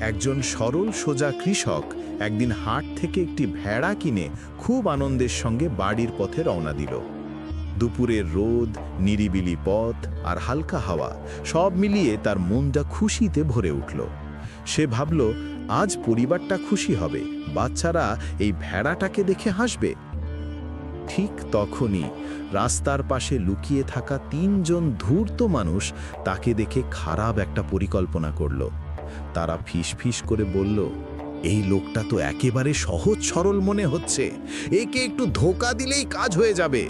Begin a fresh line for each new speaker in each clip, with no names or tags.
একজন সরল সোজা কৃষক একদিন হাট থেকে একটি ভেড়া কিনে খুব আনন্দের সঙ্গে বাড়ির পথে রওনা দিল। দুপুরের রোদ, নিরিবিলি পথ আর হালকা হাওয়া সব মিলিয়ে তার মনটা খুশিতে ভরে উঠল। সে ভাবল, আজ পরিবারটা খুশি হবে, বাচ্চারা এই ভেড়াটাকে দেখে হাসবে? ঠিক তখনই রাস্তার পাশে লুকিয়ে থাকা তিনজন ধূর্ত মানুষ তাকে দেখে খারাপ একটা পরিকল্পনা করল। তারা ফিস করে বলল এই লোকটা তো একেবারে সহজ সরল মনে হচ্ছে। একে একটু ধোকা দিলেই কাজ হয়ে যাবে।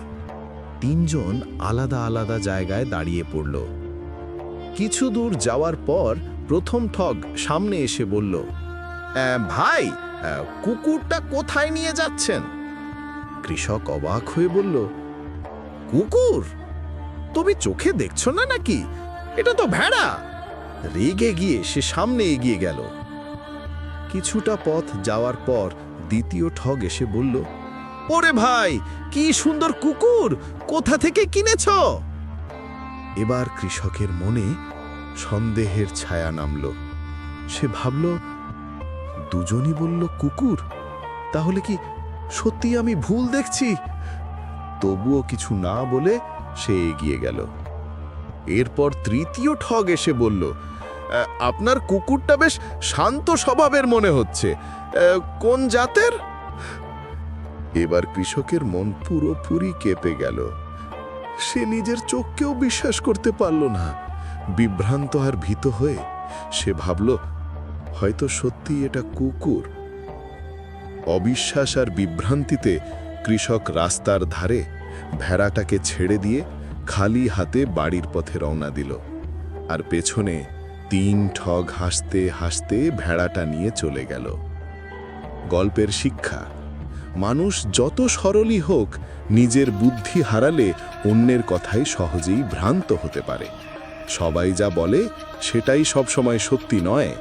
তিনজন আলাদা আলাদা জায়গায় দাঁড়িয়ে পড়ল। কিছু দূর যাওয়ার পর প্রথম ঠগ সামনে এসে বলল "আহ, ভাই কুকুরটা কোথায় নিয়ে যাচ্ছেন? কৃষক অবাক হয়ে বলল কুকুর? তুমি চোখে দেখছ না নাকি? এটা তো ভেড়া! রেগে গিয়ে সে সামনে এগিয়ে গেল। কিছুটা পথ যাওয়ার পর দ্বিতীয় ঠগ এসে বলল, ওরে ভাই, কি সুন্দর কুকুর! কোথা থেকে কিনেছ? এবার কৃষকের মনে সন্দেহের ছায়া নামল। সে ভাবল, দুজনই বলল কুকুর, তাহলে কি সত্যি আমি ভুল দেখছি? তবুও কিছু না বলে সে এগিয়ে গেল। এরপর তৃতীয় ঠগ এসে বলল আপনার কুকুরটা বেশ শান্ত স্বভাবের মনে হচ্ছে। কোন জাতের? এবার কৃষকের মন পুরোপুরি কেঁপে গেল। সে নিজের চোখকেও বিশ্বাস করতে পারল না। বিভ্রান্ত আর ভীত হয়ে সে ভাবল, হয়তো সত্যি এটা কুকুর। অবিশ্বাস আর বিভ্রান্তিতে কৃষক রাস্তার ধারে ভেড়াটাকে ছেড়ে দিয়ে খালি হাতে বাড়ির পথে রওনা দিল। আর পেছনে তিন ঠগ হাসতে হাসতে ভেড়াটা নিয়ে চলে গেল। গল্পের শিক্ষা, মানুষ যত সরলই হোক, নিজের বুদ্ধি হারালে অন্যের কথাই সহজেই ভ্রান্ত হতে পারে। সবাই যা বলে, সেটাই সবসময় সত্যি নয়।